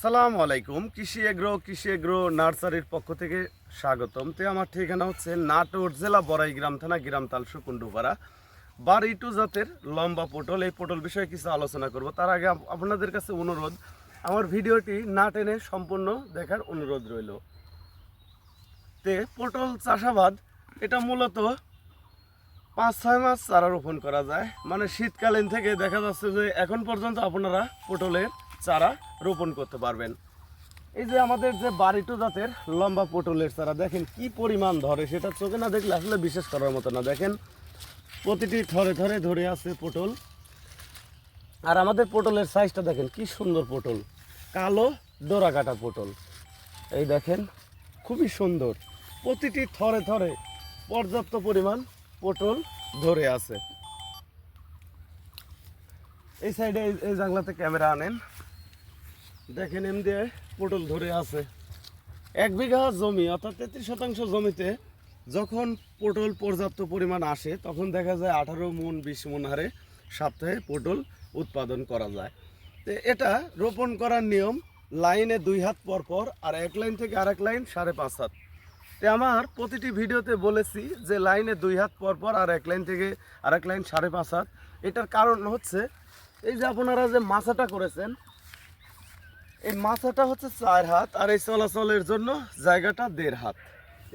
আসসালামু আলাইকুম। কৃষি এগ্রো কৃষি এগ্রো নার্সারির পক্ষ থেকে স্বাগতম। তো আমার ঠিকানা হচ্ছে নাটোর জেলা বড়াই গ্রাম থানা গ্রামতাল সুকুণ্ডুপাড়া বাড়ি টু জাতের লম্বা পটল। এই পটল বিষয়ে কিছু আলোচনা করব। তার আগে আপনাদের কাছে অনুরোধ, আমার ভিডিওটি না টেনে সম্পূর্ণ দেখার অনুরোধ রইল। তে পটল চাষাবাদ, এটা মূলত পাঁচ, ছয় মাস চারা রোপণ করা যায়। মানে শীতকালীন থেকে দেখা যাচ্ছে যে এখন পর্যন্ত আপনারা পটলের চারা রোপণ করতে পারবেন। এই যে আমাদের যে বাড়িটু জাতের লম্বা পটলের চারা, দেখেন কি পরিমাণ ধরে, সেটা চোখে না দেখলে আসলে বিশেষ করার মতো না। দেখেন, প্রতিটি থরে থরে ধরে আছে পটল। আর আমাদের পটলের সাইজটা দেখেন, কি সুন্দর পটল। কালো ডোরা কাটা পটল। এই দেখেন, খুবই সুন্দর। প্রতিটি থরে থরে পর্যাপ্ত পরিমাণ পটল ধরে আছে। এই সাইডে এই- জানলাতে ক্যামেরা আনেন। দেখেন এম দিয়ে পটল ধরে আছে। এক বিঘা জমি, অর্থাৎ তেত্রিশ শতাংশ জমিতে যখন পটল পর্যাপ্ত পরিমাণ আসে, তখন দেখা যায় আঠারো মন, বিশ মন হারে সপ্তাহে পটল উৎপাদন করা যায়। তো এটা রোপণ করার নিয়ম, লাইনে দুই হাত পর পর, আর এক লাইন থেকে আরেক লাইন সাড়ে পাঁচ হাত। তো আমার প্রতিটি ভিডিওতে বলেছি যে লাইনে দুই হাত পর পর আর এক লাইন থেকে আরেক লাইন সাড়ে পাঁচ হাত। এটার কারণ হচ্ছে, এই যে আপনারা যে মাছাটা করেছেন এই মাথাটা হচ্ছে চার হাত আর এই চলাচলের জন্য জায়গাটা দেড় হাত।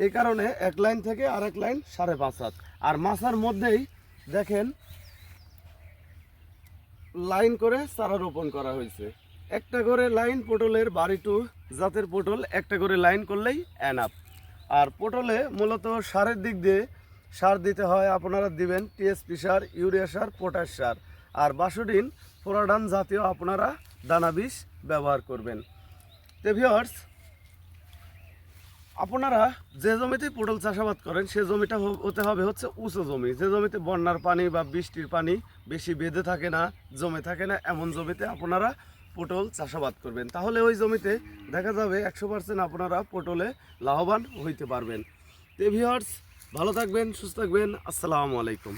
এই কারণে এক লাইন থেকে আর এক লাইন সাড়ে পাঁচ হাত। আর মাছার মধ্যেই দেখেন, লাইন করে চারা রোপণ করা হয়েছে। একটা করে লাইন পটলের বাড়ি টু জাতের পটল, একটা করে লাইন করলেই অ্যানাপ আর পটলে মূলত সারের দিক দিয়ে সার দিতে হয়, আপনারা দিবেন টিএসপি সার, ইউরিয়া সার, পটাশ সার। আর বাসুডিন ফোরাডান জাতীয় আপনারা দানা বিষ ব্যবহার করবেন। তো আপনারা যে জমিতে পটল চাষাবাদ করেন, সে জমিটা হতে হবে হচ্ছে উঁচু জমি। যে জমিতে বন্যার পানি বা বৃষ্টির পানি বেশি বেঁধে থাকে না, জমে থাকে না, এমন জমিতে আপনারা পটল চাষাবাদ করবেন। তাহলে ওই জমিতে দেখা যাবে একশো পার্সেন্ট আপনারা পটলে লাভবান হইতে পারবেন। তো ভালো থাকবেন, সুস্থ থাকবেন। আসসালামু আলাইকুম।